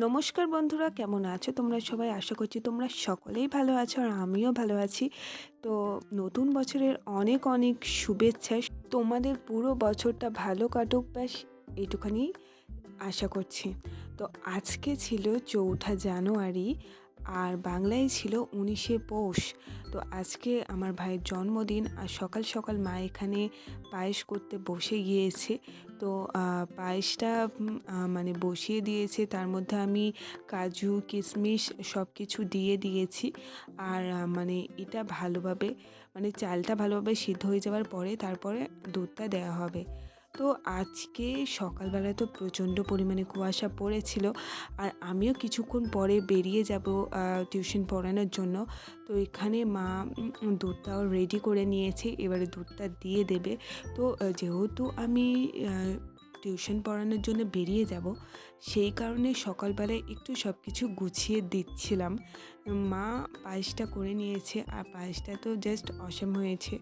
নমস্কার বন্ধুরা, কেমন আছো তোমরা সবাই? আশা করছি তোমরা সকলেই ভালো আছো আর আমিও ভালো আছি। তো নতুন বছরের অনেক অনেক শুভেচ্ছা। তোমাদের পুরো বছরটা ভালো কাটুক, ব্যাস, এইটুখানি আশা করছি। তো আজকে ছিল চৌঠা জানুয়ারি আর বাংলায় ছিল উনিশে পৌষ। তো আজকে আমার ভাইয়ের জন্মদিন আর সকাল সকাল মা এখানে পায়েস করতে বসে গিয়েছে। তো পায়েসটা মানে বসিয়ে দিয়েছে। তার মধ্যে আমি কাজু, কিশমিশ সব কিছু দিয়ে দিয়েছি। আর মানে এটা ভালোভাবে মানে চালটা ভালোভাবে সিদ্ধ হয়ে যাওয়ার পরে তারপরে দুধটা দেওয়া হবে। তো আজকে সকালবেলায় তো প্রচণ্ড পরিমাণে কুয়াশা পড়েছিল। আর আমিও কিছুক্ষণ পরে বেরিয়ে যাব টিউশন পড়ানোর জন্য। তো এখানে মা দুধটাও রেডি করে নিয়েছে, এবারে দুধটা দিয়ে দেবে। তো যেহেতু আমি টিউশন পড়ানোর জন্য বেরিয়ে যাব, সেই কারণে সকালবেলায় একটু সব কিছু গুছিয়ে দিচ্ছিলাম। মা পায়েসটা করে নিয়েছে, আর পায়েসটা তো জাস্ট অসম হয়েছে।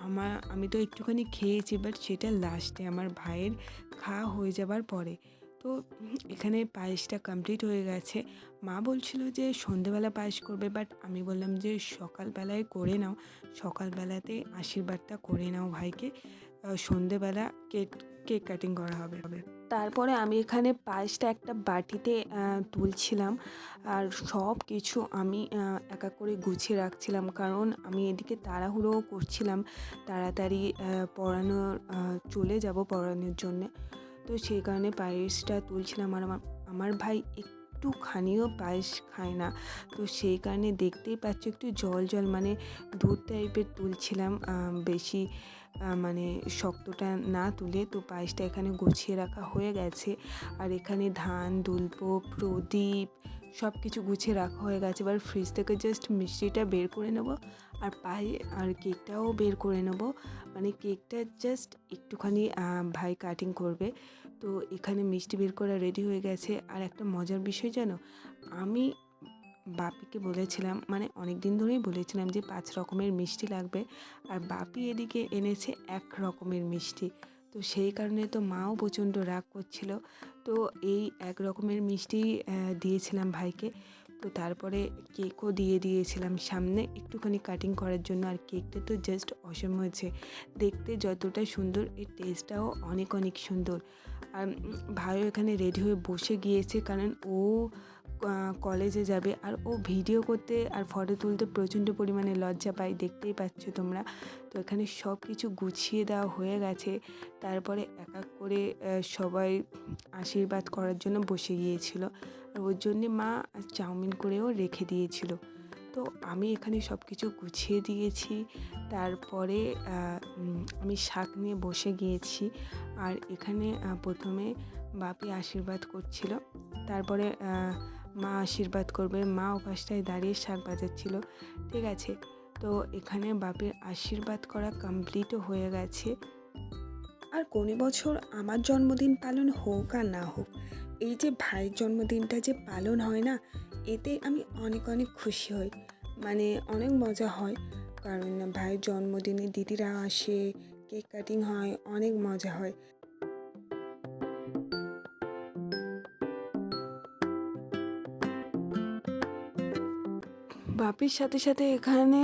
আমার আমি তো একটুখানি খেয়েছি বাট সেটা লাস্টে আমার ভাইয়ের খাওয়া হয়ে যাবার পরে। তো এখানে পায়েসটা কমপ্লিট হয়ে গেছে। মা বলছিল যে সন্ধেবেলা পায়েস করবে বাট আমি বললাম যে সকালবেলায় করে নাও। সকালবেলাতে আশীর্বাদটা করে নাও ভাইকে। সন্ধেবেলা কেক কেক কাটিং করা হবে হবে। তারপরে আমি এখানে পায়েসটা একটা বাটিতে তুলছিলাম। আর সব কিছু আমি একা এক করে গুছিয়ে রাখছিলাম। কারণ আমি এদিকে তাড়াহুড়োও করছিলাম তাড়াতাড়ি পড়ানো পড়ানোর চলে যাব পড়ানোর জন্যে। তো সেই কারণে পায়েসটা তুলছিলাম। আর আমার আমার ভাই একটুখানিও পায়েস খায় না। তো সেই কারণে দেখতেই পাচ্ছ একটু জল জল মানে দুধ টাইপের তুলছিলাম বেশি মানে শক্তটা না তুলে। তো পায়েসটা এখানে গুছিয়ে রাখা হয়ে গেছে। আর এখানে ধান, দুল্প, প্রদীপ সব কিছু গুছিয়ে রাখা হয়ে গেছে। এবার ফ্রিজ থেকে জাস্ট মিষ্টিটা বের করে নেব আর পায়ে আর কেকটাও বের করে নেব। মানে কেকটা জাস্ট একটুখানি ভাই কাটিং করবে। তো এখানে মিষ্টি বের করা রেডি হয়ে গেছে। আর একটা মজার বিষয় জানো? আমি বাপিকে বলেছিলাম মানে অনেক দিন ধরেই বলেছিলাম যে পাঁচ রকমের মিষ্টি লাগবে। আর বাপি এদিকে এনেছে এক রকমের মিষ্টি। তো সেই কারণে তো মাও প্রচণ্ড রাগ করছিল। তো এই এক রকমের মিষ্টি দিয়েছিলাম ভাইকে। তো তারপরে কেকও দিয়ে দিয়েছিলাম সামনে। একটুখানি কাটিং করার জন্য আর কেকটা তো জাস্ট অসম হয়েছে। দেখতে যতটা সুন্দর, এর টেস্টটাও অনেক অনেক সুন্দর। আর ভাইও এখানে রেডি হয়ে বসে গিয়েছে কারণ ও কলেজে যাবে আর ও ভিডিও করতে আর ফটো তুলতে প্রচণ্ড পরিমাণে লজ্জা পায়, দেখতেই পাচ্ছ তোমরা। তো এখানে সব কিছু গুছিয়ে দেওয়া হয়ে গেছে। তারপরে এক এক করে সবাই আশীর্বাদ করার জন্য বসে গিয়েছিল। আর ওর জন্যে মা চাউমিন করেও রেখে দিয়েছিল। তো আমি এখানে সব কিছু গুছিয়ে দিয়েছি। তারপরে আমি শাক নিয়ে বসে গিয়েছি। আর এখানে প্রথমে বাপি আশীর্বাদ করছিল। তারপরে মা আশীর্বাদ করবে, মা ওপাশটায় দাঁড়িয়ে শাক বাজাচ্ছিল। ঠিক আছে, তো এখানে বাপের আশীর্বাদ করা কমপ্লিটও হয়ে গেছে। আর কোনো বছর আমার জন্মদিন পালন হোক আর না হোক, এই যে ভাইয়ের জন্মদিনটা যে পালন হয় না, এতে আমি অনেক অনেক খুশি হই। মানে অনেক মজা হয়, কারণ ভাইয়ের জন্মদিনে দিদিরা আসে, কেক কাটিং হয়, অনেক মজা হয়। বাপির সাথে সাথে এখানে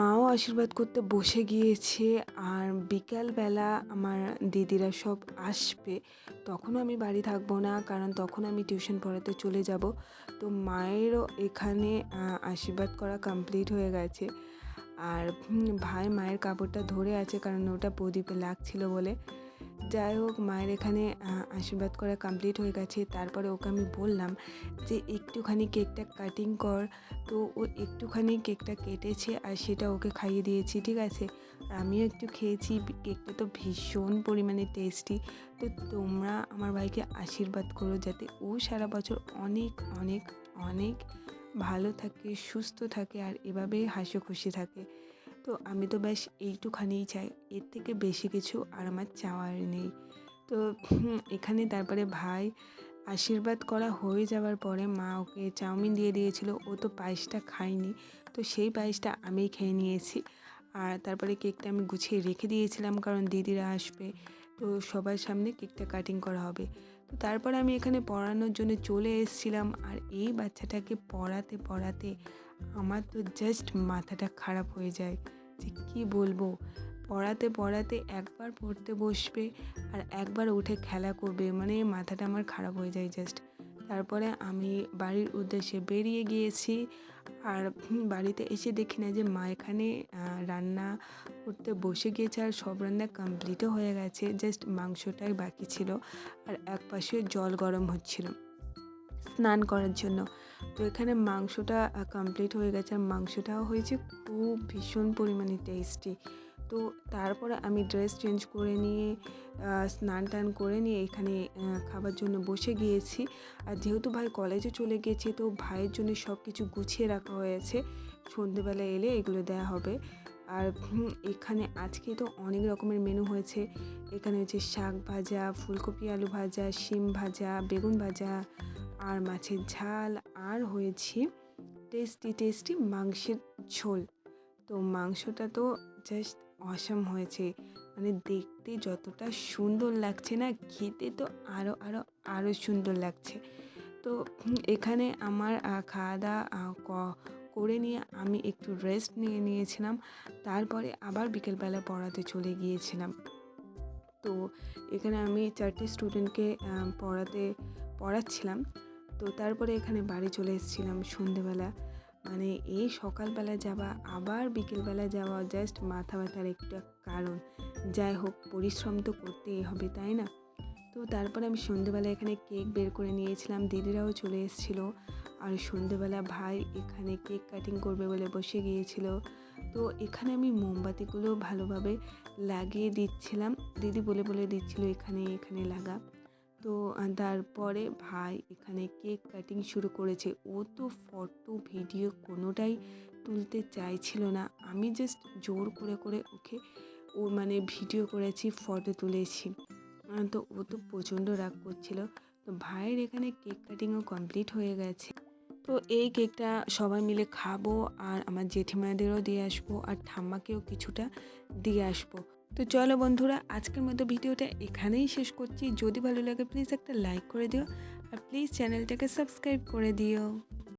মাও আশীর্বাদ করতে বসে গিয়েছে আর বিকালবেলা আমার দিদিরা সব আসবে। তখনও আমি বাড়ি থাকব না কারণ তখন আমি টিউশন পড়াতে চলে যাব। তো মায়েরও এখানে আশীর্বাদ করা কমপ্লিট হয়ে গেছে। আর ভাই মায়ের কাপড়টা ধরে আছে কারণ ওটা প্রদীপে লাগছিল বলে। যাই হোক, মায়ের এখানে আশীর্বাদ করা কমপ্লিট হয়ে গেছে। তারপরে ওকে আমি বললাম যে, একটুখানি কেকটা কাটিং কর। তো ও একটুখানি কেকটা কেটেছে আর সেটা ওকে খাইয়ে দিয়েছি, ঠিক আছে? আমিও একটু খেয়েছি। কেকটা তো ভীষণ পরিমাণে টেস্টি তো তোমরা আমার ভাইকে আশীর্বাদ করো যাতে ও সারা বছর অনেক অনেক অনেক ভালো থাকে, সুস্থ থাকে আর এভাবেই হাসি খুশি থাকে। তো আমি তো ব্যাস এইটুখানিই চাই। এর থেকে বেশি কিছু আর আমার চাওয়ার নেই। তো এখানে তারপরে ভাই আশীর্বাদ করা হয়ে যাওয়ার পরে মা ওকে চাউমিন দিয়ে দিয়েছিল। ও তো পায়েসটা খায়নি। তো সেই পায়েসটা আমিই খেয়ে নিয়েছি। আর তারপরে কেকটা আমি গুছিয়ে রেখে দিয়েছিলাম কারণ দিদিরা আসবে। তো সবার সামনে কেকটা কাটিং করা হবে। তো তারপরে আমি এখানে পড়ানোর জন্য চলে এসেছিলাম। আর এই বাচ্চাটাকে পড়াতে পড়াতে আমার তো জাস্ট মাথাটা খারাপ হয়ে যায়। যে কী বলব? পড়াতে পড়াতে একবার পড়তে বসবে আর একবার উঠে খেলা করবে মানে মাথাটা আমার খারাপ হয়ে যায় জাস্ট তারপরে আমি বাড়ির উদ্দেশ্যে বেরিয়ে গিয়েছি আর বাড়িতে এসে দেখি না যে মা এখানে রান্না করতে বসে গিয়েছে আর সব রান্না কমপ্লিটও হয়ে গেছে জাস্ট মাংসটাই বাকি ছিল আর এক পাশে জল গরম হচ্ছিল। স্নান করার জন্য। তো এখানে মাংসটা কমপ্লিট হয়ে গেছে। আর মাংসটাও হয়েছে খুব ভীষণ পরিমাণে টেস্টি তো তারপরে আমি ড্রেস চেঞ্জ করে নিয়ে স্নান টান করে নিয়ে এখানে খাবার জন্য বসে গিয়েছি। আর যেহেতু ভাই কলেজে চলে গেছে তো ভাইয়ের জন্য সব কিছু গুছিয়ে রাখা হয়েছে। সন্ধেবেলা এলে এগুলো দেওয়া হবে। আর এখানে আজকে তো অনেক রকমের মেনু হয়েছে। এখানে হচ্ছে শাক ভাজা, ফুলকপি আলু ভাজা, শিম ভাজা, বেগুন ভাজা আর মাছের ঝাল, আর হয়েছে টেস্টি টেস্টি মাংসের ঝোল। তো মাংসটা তো জাস্ট অসম হয়েছে। মানে দেখতে যতটা সুন্দর লাগছে না, খেতে তো আরও আরও আরও সুন্দর লাগছে। তো এখানে আমার খাওয়া দাওয়া করে নিয়ে আমি একটু রেস্ট নিয়ে নিয়েছিলাম। তারপরে আবার বিকেলবেলা পড়াতে চলে গিয়েছিলাম। তো এখানে আমি চারটে স্টুডেন্টকে পড়াতে, পড়াচ্ছিলাম। তো তারপরে এখানে বাড়ি চলে এসেছিলাম সন্ধেবেলা। মানে এই সকালবেলা যাওয়া, আবার বিকেলবেলা যাওয়া জাস্ট মাথা ব্যথার একটা কারণ। যাই হোক, পরিশ্রম তো করতেই হবে, তাই না? তো তারপরে আমি সন্ধেবেলা এখানে কেক বের করে নিয়েছিলাম, দিদিরাও চলে এসেছিল। আর সন্ধেবেলা ভাই এখানে কেক কাটিং করবে বলে বসে গিয়েছিল। তো এখানে আমি মোমবাতিগুলো ভালোভাবে লাগিয়ে দিচ্ছিলাম। দিদি বলে বলে দিচ্ছিল এখানে এখানে লাগা। তো তারপরে ভাই এখানে কেক কাটিং শুরু করেছে। ও তো ফটো ভিডিও কোনোটাই তুলতে চাইছিল না। আমি জাস্ট জোর করে করে ওকে, ও মানে ভিডিও করেছি ফটো তুলেছি। তো ও তো প্রচণ্ড রাগ করছিল। তো ভাইয়ের এখানে কেক কাটিংও কমপ্লিট হয়ে গেছে। তো এই কেকটা সবাই মিলে খাব আর আমার জেঠিমাদেরও দিয়ে আসব আর ঠাম্মাকেও কিছুটা দিয়ে আসব। তো চলো বন্ধুরা, আজকের মতো ভিডিওটা এখানেই শেষ করছি। যদি ভালো লাগে প্লিজ একটা লাইক করে দিও। আর প্লিজ চ্যানেলটাকে সাবস্ক্রাইব করে দিও।